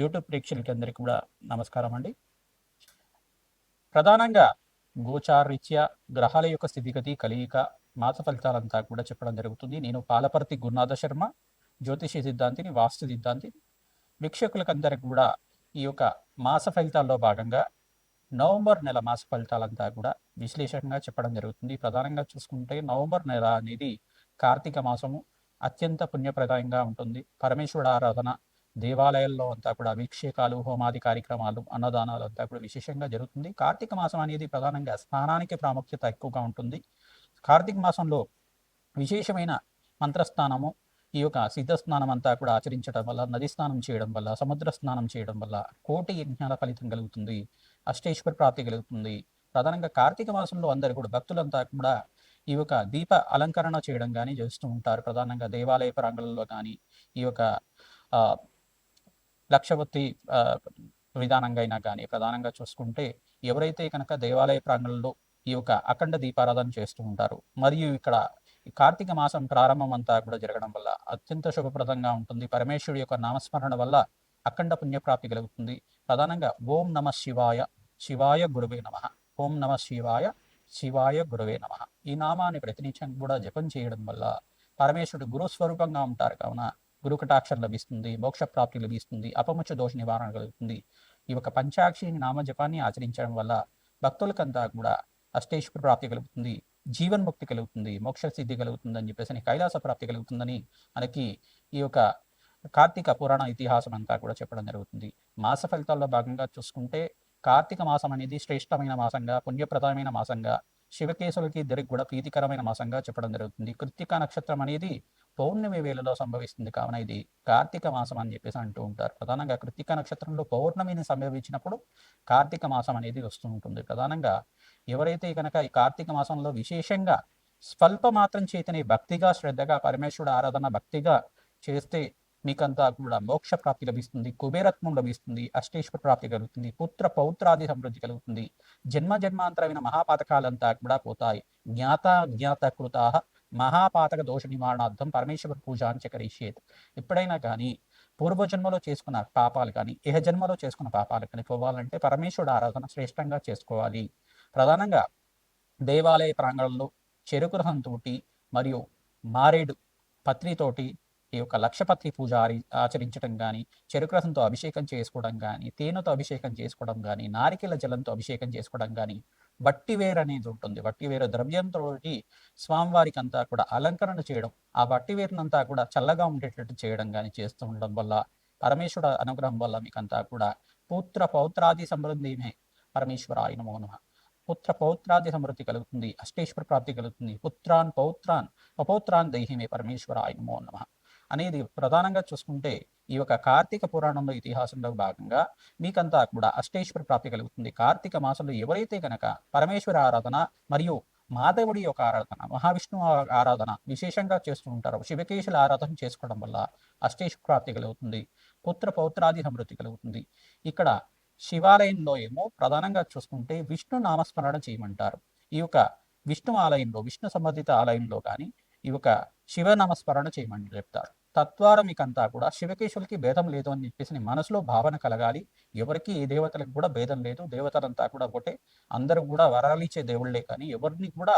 YouTube ప్రేక్షకులకి అందరికీ కూడా నమస్కారం అండి. ప్రధానంగా గోచారీత్యా గ్రహాల యొక్క స్థితిగతి కలియిక మాస ఫలితాలంతా కూడా చెప్పడం జరుగుతుంది. నేను పాలపర్తి గురునాథ శర్మ జ్యోతిష సిద్ధాంతిని వాస్తు సిద్ధాంతిని. వీక్షకులకందరికి కూడా ఈ యొక్క మాస ఫలితాల్లో భాగంగా నవంబర్ నెల మాస ఫలితాలంతా కూడా విశ్లేషణగా చెప్పడం జరుగుతుంది. ప్రధానంగా చూసుకుంటే నవంబర్ నెల అనేది కార్తీక మాసము అత్యంత పుణ్యప్రదాయంగా ఉంటుంది. పరమేశ్వరుడు ఆరాధన దేవాలయాల్లో అంతా కూడా అభిషేకాలు హోమాది కార్యక్రమాలు అన్నదానాలు అంతా కూడా విశేషంగా జరుగుతుంది. కార్తీక మాసం అనేది ప్రధానంగా స్నానానికి ప్రాముఖ్యత ఎక్కువగా ఉంటుంది. కార్తీక మాసంలో విశేషమైన మంత్రస్నానము ఈ యొక్క సిద్ధ స్నానం అంతా కూడా ఆచరించడం వల్ల నది స్నానం చేయడం వల్ల సముద్ర స్నానం చేయడం వల్ల కోటి యజ్ఞాల ఫలితం కలుగుతుంది. అష్టేశ్వర ప్రాప్తి కలుగుతుంది. ప్రధానంగా కార్తీక మాసంలో అందరు కూడా భక్తులంతా కూడా ఈ యొక్క దీప అలంకరణ చేయడం కానీ చేస్తూ ఉంటారు. ప్రధానంగా దేవాలయ ప్రాంగణంలో కానీ ఈ యొక్క లక్షవత్తి విధానంగా అయినా కానీ ప్రధానంగా చూసుకుంటే ఎవరైతే కనుక దేవాలయ ప్రాంగణంలో ఈ యొక్క అఖండ దీపారాధన చేస్తూ ఉంటారు మరియు ఇక్కడ కార్తీక మాసం ప్రారంభం అంతా కూడా జరగడం వల్ల అత్యంత శుభప్రదంగా ఉంటుంది. పరమేశ్వరుడి యొక్క నామస్మరణ వల్ల అఖండ పుణ్యప్రాప్తి కలుగుతుంది. ప్రధానంగా ఓం నమ శివాయ శివాయ గురువే నమ. ఓం నమ శివాయ శివాయ గురువే నమ. ఈ నామాన్ని ప్రతినిత్యం కూడా జపం చేయడం వల్ల పరమేశ్వరుడు గురుస్వరూపంగా ఉంటారు. కావున గురుకటాక్షం లభిస్తుంది మోక్ష ప్రాప్తి లభిస్తుంది అపముచ్చ దోష నివారణ కలుగుతుంది. ఈ యొక్క పంచాక్షిని నామ జపాన్ని ఆచరించడం వల్ల భక్తులకంతా కూడా అష్టేశ్వర ప్రాప్తి కలుగుతుంది జీవన్ముక్తి కలుగుతుంది మోక్ష సిద్ధి కలుగుతుందని చెప్పేసి కైలాస ప్రాప్తి కలుగుతుందని మనకి ఈ యొక్క కార్తీక పురాణ ఇతిహాసం అంతా కూడా చెప్పడం జరుగుతుంది. మాస ఫలితాల్లో భాగంగా చూసుకుంటే కార్తీక మాసం అనేది శ్రేష్టమైన మాసంగా పుణ్యప్రదమైన మాసంగా శివకేశులకి ఇద్దరికి కూడా ప్రీతికరమైన మాసంగా చెప్పడం జరుగుతుంది. కృత్తిక నక్షత్రం అనేది పౌర్ణమి వేళలో సంభవిస్తుంది. కావున ఇది కార్తీక మాసం అని చెప్పేసి అంటూ ఉంటారు. ప్రధానంగా కృత్తిక నక్షత్రంలో పౌర్ణమిని సంభవించినప్పుడు కార్తీక మాసం అనేది వస్తూ ఉంటుంది. ప్రధానంగా ఎవరైతే కనుక ఈ కార్తీక మాసంలో విశేషంగా స్వల్ప మాత్రం చేతని భక్తిగా శ్రద్ధగా పరమేశ్వరుడు ఆరాధన భక్తిగా చేస్తే మీకంతా కూడా మోక్ష ప్రాప్తి లభిస్తుంది కుబేరత్వం లభిస్తుంది అష్టేశ్వర ప్రాప్తి కలుగుతుంది పుత్ర పౌత్రాది సమృద్ధి కలుగుతుంది. జన్మ జన్మాంతరమైన మహాపాతకాలంతా కూడా పోతాయి. జ్ఞాత జ్ఞాత కృత మహాపాతక దోష నివారణార్థం పరమేశ్వర పూజ అని చకరిష్యేత్ ఎప్పుడైనా కానీ పూర్వజన్మలో చేసుకున్న పాపాలు కానీ ఇహ జన్మలో చేసుకున్న పాపాలు కానీ పోవాలంటే పరమేశ్వరుడు ఆరాధన శ్రేష్టంగా చేసుకోవాలి. ప్రధానంగా దేవాలయ ప్రాంగణంలో చెరుకు రహంతోటి మరియు మారేడు పత్రితోటి ఈ యొక్క లక్షపత్రి పూజ ఆచరించడం కానీ చెరుకు రసంతో అభిషేకం చేసుకోవడం కానీ తేనెతో అభిషేకం చేసుకోవడం కానీ నారికెల జలంతో అభిషేకం చేసుకోవడం కానీ బట్టివేరు అనేది ఉంటుంది. బట్టివేరు ద్రవ్యంతో స్వామివారికి అంతా కూడా అలంకరణ చేయడం ఆ బట్టివేరునంతా కూడా చల్లగా ఉండేటట్టు చేయడం కానీ చేస్తూ ఉండడం వల్ల పరమేశ్వర అనుగ్రహం వల్ల మీకంతా కూడా పుత్ర పౌత్రాది సమృద్ధిమే పరమేశ్వర ఆయన నమ పుత్ర పౌత్రాది సమృద్ధి కలుగుతుంది అష్టేశ్వర ప్రాప్తి కలుగుతుంది. పుత్రాన్ పౌత్రాన్ అపౌత్రాన్ దేహిమే పరమేశ్వర ఆయన నమ. అనేది ప్రధానంగా చూసుకుంటే ఈ యొక్క కార్తీక పురాణంలో ఇతిహాసంలో భాగంగా మీకంతా కూడా అష్టేశ్వర ప్రాప్తి కలుగుతుంది. కార్తీక మాసంలో ఎవరైతే కనుక పరమేశ్వర ఆరాధన మరియు మాధవుడి యొక్క ఆరాధన మహావిష్ణువు ఆరాధన విశేషంగా చేస్తూ ఉంటారు శివకేశుల ఆరాధన చేసుకోవడం వల్ల అష్టేశ్వర ప్రాప్తి కలుగుతుంది. పుత్ర పౌత్రాది సమృద్ధి కలుగుతుంది. ఇక్కడ శివాలయంలో ఏమో ప్రధానంగా చూసుకుంటే విష్ణు నామస్మరణ చేయమంటారు. ఈ యొక్క విష్ణు ఆలయంలో విష్ణు సంబంధిత ఆలయంలో కానీ ఈ యొక్క శివ నామస్మరణ చేయమని చెప్తారు. తద్వారా మీకంతా కూడా శివకేశులకి భేదం లేదు అని చెప్పేసి మనసులో భావన కలగాలి. ఎవరికి ఏ దేవతలకు కూడా భేదం లేదు. దేవతలంతా కూడా ఒకటే. అందరూ కూడా వరాలిచ్చే దేవుళ్ళే కానీ ఎవరిని కూడా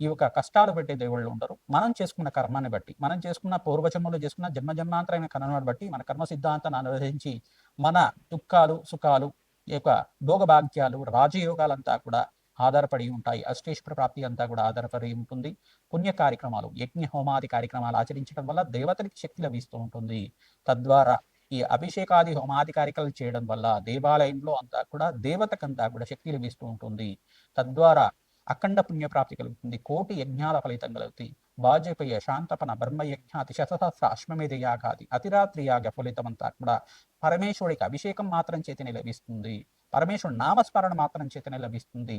ఈ యొక్క కష్టాలు పెట్టే దేవుళ్ళు ఉండరు. మనం చేసుకున్న కర్మాన్ని బట్టి మనం చేసుకున్న పూర్వజన్మలో చేసుకున్న జన్మ జన్మాంతరమైన కర్మను బట్టి మన కర్మ సిద్ధాంతాన్ని అనుసరించి మన దుఃఖాలు సుఖాలు ఈ యొక్క భోగభాగ్యాలు రాజయోగాలంతా కూడా ఆధారపడి ఉంటాయి. అష్టేశ్వర ప్రాప్తి అంతా కూడా ఆధారపడి ఉంటుంది. పుణ్య కార్యక్రమాలు యజ్ఞ హోమాది కార్యక్రమాలు ఆచరించడం వల్ల దేవతలకి శక్తి లభిస్తూ ఉంటుంది. తద్వారా ఈ అభిషేకాది హోమాది కార్యక్రమాలు చేయడం వల్ల దేవాలయంలో అంతా కూడా దేవతకంతా కూడా శక్తి లభిస్తూ ఉంటుంది. తద్వారా అఖండ పుణ్యప్రాప్తి కలుగుతుంది. కోటి యజ్ఞాల ఫలితం కలుగుతుంది. వాజపేయ శాంతపన బ్రహ్మయజ్ఞాతి శతసహస్ర అశ్వమేధ యాగాది అతిరాత్రి యాగ ఫలితం అంతా కూడా పరమేశ్వరుడికి అభిషేకం మాత్రం చేతనే లభిస్తుంది. పరమేశ్వరుడు నామస్మరణ మాత్రం చేతనే లభిస్తుంది.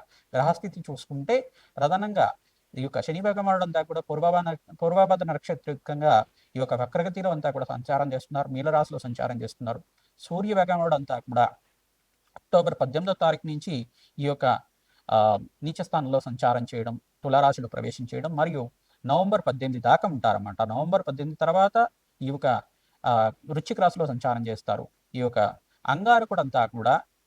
గ్రహస్థితి చూసుకుంటే ప్రధానంగా ఈ యొక్క శని భగవానుడు అంతా కూడా పూర్వభాద పూర్వభాద నక్షత్రికంగా ఈ యొక్క వక్రగతిలో అంతా కూడా సంచారం చేస్తున్నారు. మీలరాశిలో సంచారం చేస్తున్నారు. సూర్య భగవానుడు అంతా కూడా అక్టోబర్ పద్దెనిమిదో తారీఖు నుంచి ఈ యొక్క ఆ, నీచ స్థానంలో సంచారం చేయడం తులారాశిలో ప్రవేశం చేయడం మరియు నవంబర్ పద్దెనిమిది దాకా ఉంటారన్నమాట. నవంబర్ పద్దెనిమిది తర్వాత ఈ యొక్క ఆ, రాశిలో సంచారం చేస్తారు. ఈ యొక్క అంగారకుడు అంతా కూడా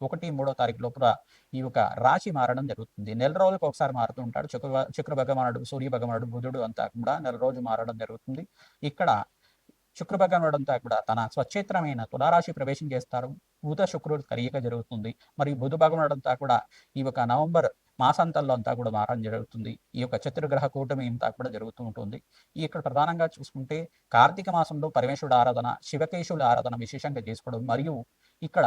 ఒకటి మూడో తారీఖు లోపల ఈ యొక్క రాశి మారడం జరుగుతుంది. నెల రోజులకు ఒకసారి మారుతూ ఉంటాడు. శుక్ర శుక్ర భగవానుడు సూర్య భగవానుడు బుధుడు అంతా కూడా నెల రోజు మారడం జరుగుతుంది. ఇక్కడ శుక్ర భగవానుడు అంతా కూడా తన స్వచ్ఛేత్రమైన తులారాశి ప్రవేశం చేస్తారు. బుధ శుక్రుడు కలయిక జరుగుతుంది. మరియు బుధ భగవానుడు అంతా కూడా ఈ యొక్క నవంబర్ మాసాంతంలో అంతా కూడా మారడం జరుగుతుంది. ఈ యొక్క చతుర్గ్రహ కూటమి అంతా కూడా జరుగుతూ ఉంటుంది. ఇక్కడ ప్రధానంగా చూసుకుంటే కార్తీక మాసంలో పరమేశ్వరుడు ఆరాధన శివకేశుల ఆరాధన విశేషంగా చేసుకోవడం. మరియు ఇక్కడ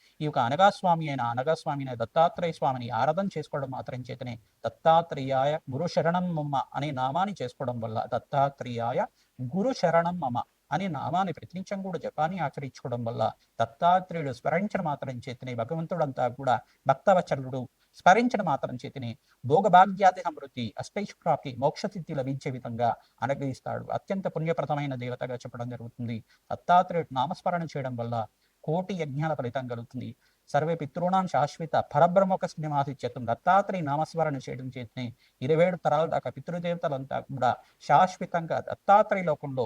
ఈ యొక్క అనగాస్వామి అయిన అనగాస్వామి అయిన దత్తాత్రేయ స్వామిని ఆరాధన చేసుకోవడం మాత్రం చేతనే దత్తాత్రేయాయ గురు శరణం మమ్మ అనే నామాన్ని చేసుకోవడం వల్ల దత్తాత్రేయాయ గురు శరణం మమ అనే నామాన్ని ప్రతినిత్యం కూడా జపాన్ని ఆచరించుకోవడం వల్ల దత్తాత్రేయుడు స్మరించడం మాత్రం చేతనే భగవంతుడంతా కూడా భక్తవచరుడు స్మరించడం మాత్రం చేతనే భోగభాగ్యాది సమృద్ధి అష్టైష్ప్రాప్తి మోక్షసిద్ధి లభించే విధంగా అనుగ్రహిస్తాడు. అత్యంత పుణ్యప్రదమైన దేవతగా చెప్పడం జరుగుతుంది. దత్తాత్రేయుడు నామస్మరణ చేయడం వల్ల కోటి యజ్ఞాల ఫలితం కలుగుతుంది. సర్వే పితృణాం శాశ్వత పరబ్రహ్మక శ్రీనివాసిత్యత్వం దత్తాత్రేయ నామస్మరణ చేయడం చేతనే ఇరవై ఏడు తరాల దాకా పితృదేవతలంతా కూడా శాశ్వతంగా దత్తాత్రేయ లోకంలో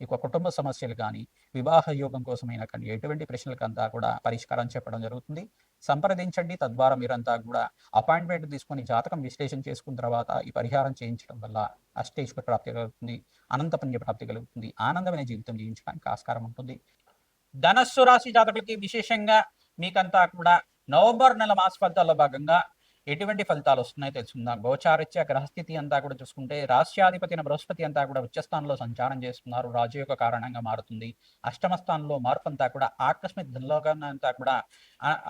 ఈ యొక్క కుటుంబ సమస్యలు కానీ వివాహ యోగం కోసమైనా కానీ ఎటువంటి ప్రశ్నలకంతా కూడా పరిష్కారం చెప్పడం జరుగుతుంది. సంప్రదించండి. తద్వారా మీరంతా కూడా అపాయింట్మెంట్ తీసుకొని జాతకం విశ్లేషణ చేసుకున్న తర్వాత ఈ పరిహారం చేయించడం వల్ల అష్టేశ్వర ప్రాప్తి కలుగుతుంది. అనంత పుణ్య ప్రాప్తి కలుగుతుంది. ఆనందమైన జీవితం జీవించడానికి ఆస్కారం ఉంటుంది. ధనస్సు రాశి జాతకులకి విశేషంగా మీకంతా కూడా నవంబర్ నెల మాస ఫలితాల్లో భాగంగా ఎటువంటి ఫలితాలు వస్తున్నాయో తెలుసుకుందాం. గోచారిత్య గ్రహస్థితి అంతా కూడా చూసుకుంటే రాష్ట్రాధిపతిన బృహస్పతి అంతా కూడా ఉచ్చస్థానంలో సంచారం చేస్తున్నారు. రాజు యొక్క కారణంగా మారుతుంది. అష్టమ స్థానంలో మార్పు అంతా కూడా ఆకస్మిక ధనలోకాన్ని అంతా కూడా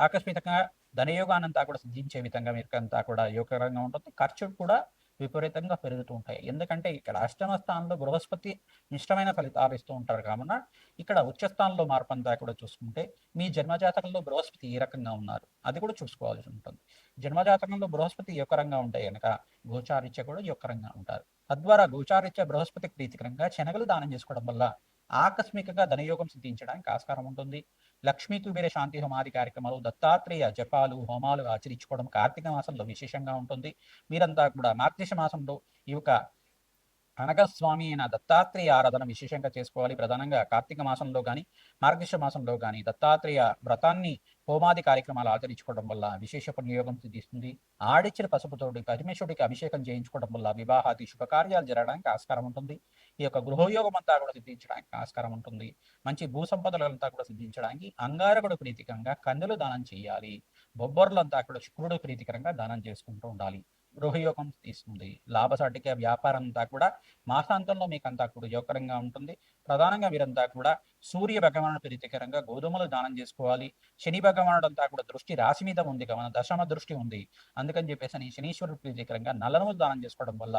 ఆకస్మికంగా ధనయోగానంతా కూడా సిద్ధించే విధంగా మీకు అంతా కూడా యోగకరంగా ఉంటుంది. ఖర్చు కూడా విపరీతంగా పెరుగుతూ ఉంటాయి. ఎందుకంటే ఇక్కడ అష్టమ స్థానంలో బృహస్పతి మిశ్రమైన ఫలితాలు ఇస్తూ ఉంటారు. కావున ఇక్కడ ఉచ్చ స్థానంలో మార్పు అంతా కూడా చూసుకుంటే మీ జన్మజాతకంలో బృహస్పతి ఏ రకంగా ఉన్నారు. అది కూడా చూసుకోవాల్సి ఉంటుంది. జన్మజాతకంలో బృహస్పతి యొక్కరంగా ఉంటే కనుక గోచారిత్య కూడా యొక్కరంగా ఉంటారు. తద్వారా గోచారిత్య బృహస్పతి ప్రీతికరంగా శనగలు దానం చేసుకోవడం వల్ల ఆకస్మికంగా ధనయోగం సిద్ధించడానికి ఆస్కారం ఉంటుంది. లక్ష్మీ కుబేర శాంతి హోమాది కార్యక్రమాలు దత్తాత్రేయ జపాలు హోమాలు ఆచరించుకోవడం కార్తీక మాసంలో విశేషంగా ఉంటుంది. మీరంతా కూడా మార్గశ మాసంలో ఈ యొక్క అనగస్వామి అయిన దత్తాత్రేయ ఆరాధన విశేషంగా చేసుకోవాలి. ప్రధానంగా కార్తీక మాసంలో కానీ మార్గశ మాసంలో కానీ దత్తాత్రేయ వ్రతాన్ని హోమాది కార్యక్రమాలు ఆచరించుకోవడం వల్ల విశేష పుణ్యయోగం సిద్ధిస్తుంది. ఆడిచ్చిన పసుపుతోటి పరమేశ్వరుడికి అభిషేకం చేయించుకోవడం వల్ల వివాహాది శుభకార్యాలు జరగడానికి ఆస్కారం ఉంటుంది. ఈ యొక్క గృహయోగం అంతా కూడా సిద్ధించడానికి ఆస్కారం ఉంటుంది. మంచి భూ సంపదలంతా కూడా సిద్ధించడానికి అంగారకుడు ప్రీతికంగా కందులు దానం చేయాలి. బొబ్బర్లంతా కూడా శుక్రుడు ప్రీతికరంగా దానం చేసుకుంటూ ఉండాలి. గృహయోగం తీస్తుంది లాభసాటిక వ్యాపారం అంతా కూడా మాసాంతంలో మీకు అంతా కూడా యోగకరంగా ఉంటుంది. ప్రధానంగా వీరంతా కూడా సూర్య భగవానుడు ప్రీతికరంగా గోధుమలు దానం చేసుకోవాలి. శని భగవానుడు అంతా కూడా దృష్టి రాశి మీద ఉంది మన దశమ దృష్టి ఉంది. అందుకని చెప్పేసి శనీశ్వరుడు ప్రీతికరంగా నల్లనములు దానం చేసుకోవడం వల్ల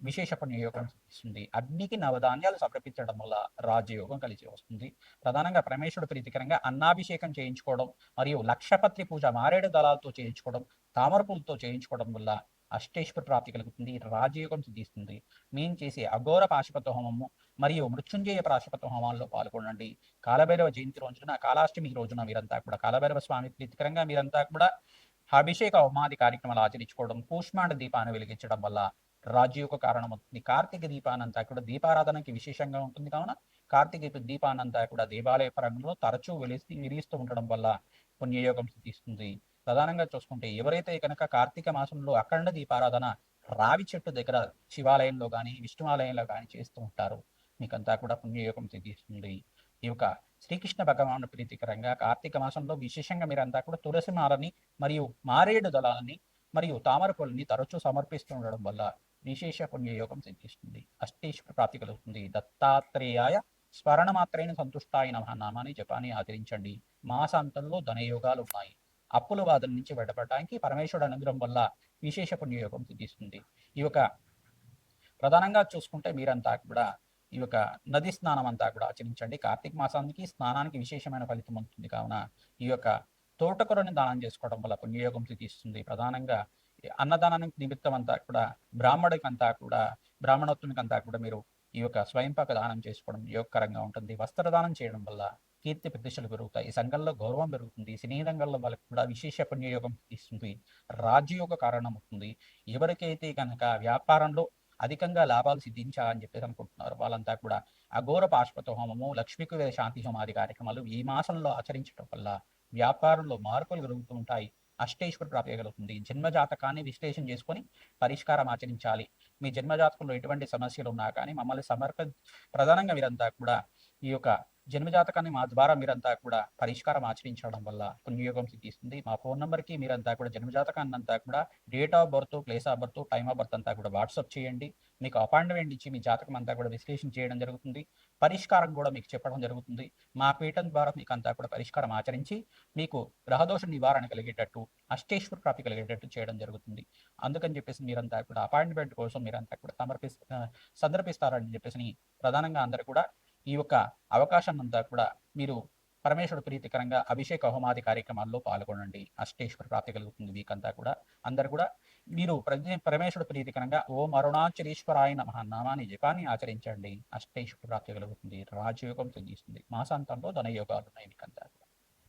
విశేష పుణ్యయోగం ఇస్తుంది అగ్నికి నవధాన్యాలు సమర్పించడం వల్ల రాజయోగం కలిసి వస్తుంది. ప్రధానంగా పరమేశ్వరుడు ప్రీతికరంగా అన్నాభిషేకం చేయించుకోవడం మరియు లక్షపత్రి పూజ మారేడు దళాలతో చేయించుకోవడం తామరపులతో చేయించుకోవడం వల్ల అష్టేశ్వర ప్రాప్తి కలుగుతుంది రాజయోగం సిద్ధిస్తుంది. మేము చేసే అఘోర పాశుపత హోమము మరియు మృత్యుంజయ పాశుపత హోమాల్లో పాల్గొనండి. కాలభైరవ జయంతి రోజున కాలాష్టమి రోజున మీరంతా కూడా కాలభైరవ స్వామి ప్రీతికరంగా మీరంతా కూడా అభిషేక హోమాది కార్యక్రమాలు ఆచరించుకోవడం కూష్మాండ దీపాన్ని వెలిగించడం వల్ల రాజయోగ కారణం అవుతుంది. కార్తీక దీపానంతా కూడా దీపారాధనకి విశేషంగా ఉంటుంది. కావున కార్తీక దీపానంతా కూడా దేవాలయ పరంగంలో తరచూ వెలిసి విరిగిస్తూ ఉండడం వల్ల పుణ్యయోగం సిద్ధిస్తుంది. ప్రధానంగా చూసుకుంటే ఎవరైతే కనుక కార్తీక మాసంలో అఖండ దీపారాధన రావి చెట్టు దగ్గర శివాలయంలో కానీ విష్ణువాలయంలో కానీ చేస్తూ ఉంటారు మీకంతా కూడా పుణ్యయోగం సిద్ధిస్తుంది ఈ యొక్క శ్రీకృష్ణ భగవాను ప్రీతికరంగా కార్తీక మాసంలో విశేషంగా మీరంతా కూడా తులసి మాలని మరియు మారేడు దళాలని మరియు తామర పొలని తరచూ సమర్పిస్తూ ఉండడం వల్ల విశేష పుణ్యయోగం సిద్ధిస్తుంది అష్టేశ్వర ప్రాప్తి కలుగుతుంది. దత్తాత్రేయాయ స్మరణ మాత్రైన సంతుష్టాయ నమః. నామాన్ని జపాన్ని ఆచరించండి. మాసాంతంలో ధనయోగాలు ఉన్నాయి. అప్పుల బాధల నుంచి బయటపడడానికి పరమేశ్వరుడు అనుగ్రహం వల్ల విశేష పుణ్యయోగం సిద్ధిస్తుంది. ఈ యొక్క ప్రధానంగా చూసుకుంటే మీరంతా కూడా ఈ యొక్క నది స్నానం అంతా కూడా ఆచరించండి. కార్తీక మాసానికి స్నానానికి విశేషమైన ఫలితం ఉంటుంది. కావున ఈ యొక్క తోటకూరని దానం చేసుకోవడం వల్ల పుణ్యయోగం సిద్ధిస్తుంది. ప్రధానంగా అన్నదానానికి నిమిత్తం అంతా కూడా బ్రాహ్మడికి అంతా కూడా బ్రాహ్మణోత్తునికి అంతా కూడా మీరు ఈ యొక్క స్వయంపాక దానం చేసుకోవడం యోగకరంగా ఉంటుంది. వస్త్రదానం చేయడం వల్ల కీర్తి ప్రతిష్టలు పెరుగుతాయి. సంఘంలో గౌరవం పెరుగుతుంది. సినీ రంగంలో వాళ్ళకి కూడా విశేష పుణ్యయోగం ఇస్తుంది. రాజయోగ కారణం అవుతుంది. ఎవరికైతే కనుక వ్యాపారంలో అధికంగా లాభాలు సిద్ధించాలని చెప్పేసి అనుకుంటున్నారు వాళ్ళంతా కూడా అఘోర పాశ్వత హోమము లక్ష్మీకు శాంతి హోమాది కార్యక్రమాలు ఈ మాసంలో ఆచరించడం వల్ల వ్యాపారంలో మార్పులు కలుగుతూ ఉంటాయి. అష్టేశ్వర ప్రాప్తి కలుగుతుంది. జన్మజాతకాన్ని విశ్లేషణ చేసుకొని పరిష్కారం ఆచరించాలి. మీ జన్మజాతకంలో ఎటువంటి సమస్యలు ఉన్నా కానీ మమ్మల్ని సమర్ప ప్రధానంగా మీరంతా కూడా ఈ యొక్క జన్మజాతకాన్ని మా ద్వారా మీరంతా కూడా పరిష్కారం ఆచరించడం వల్ల పుణ్యయోగం సిద్ధిస్తుంది. మా ఫోన్ నంబర్కి మీరంతా కూడా జన్మజాతకాన్ని అంతా కూడా date of birth place of birth time of birth అంతా కూడా వాట్సాప్ చేయండి. మీకు అపాయింట్మెంట్ ఇచ్చి మీ జాతకం అంతా కూడా విశ్లేషణ చేయడం జరుగుతుంది. పరిష్కారం కూడా మీకు చెప్పడం జరుగుతుంది. మా పీఠం ద్వారా మీకు అంతా కూడా పరిష్కారం ఆచరించి మీకు గ్రహదోష నివారణ కలిగేటట్టు అష్టేశ్వర ప్రాప్తి కలిగేటట్టు చేయడం జరుగుతుంది. అందుకని చెప్పేసి మీరంతా కూడా అపాయింట్మెంట్ కోసం మీరంతా కూడా సమర్పి సందర్భిస్తారని చెప్పేసి ప్రధానంగా అందరూ కూడా ఈ యొక్క అవకాశం అంతా కూడా మీరు పరమేశ్వరుడు ప్రీతికరంగా అభిషేక హోమాది కార్యక్రమాల్లో పాల్గొనండి. అష్టేశ్వర ప్రాప్తి కలుగుతుంది మీకంతా కూడా. అందరు కూడా మీరు ప్రతి ప్రీతికరంగా ఓం అరుణాచలేశ్వరాయ నమ నామాన్ని జపాన్ని ఆచరించండి. అష్టేశ్వర ప్రాప్తి కలుగుతుంది. రాజయోగం సిద్ధిస్తుంది మాసాంతంలో ధనయోగాలు ఉన్నాయి మీకంతా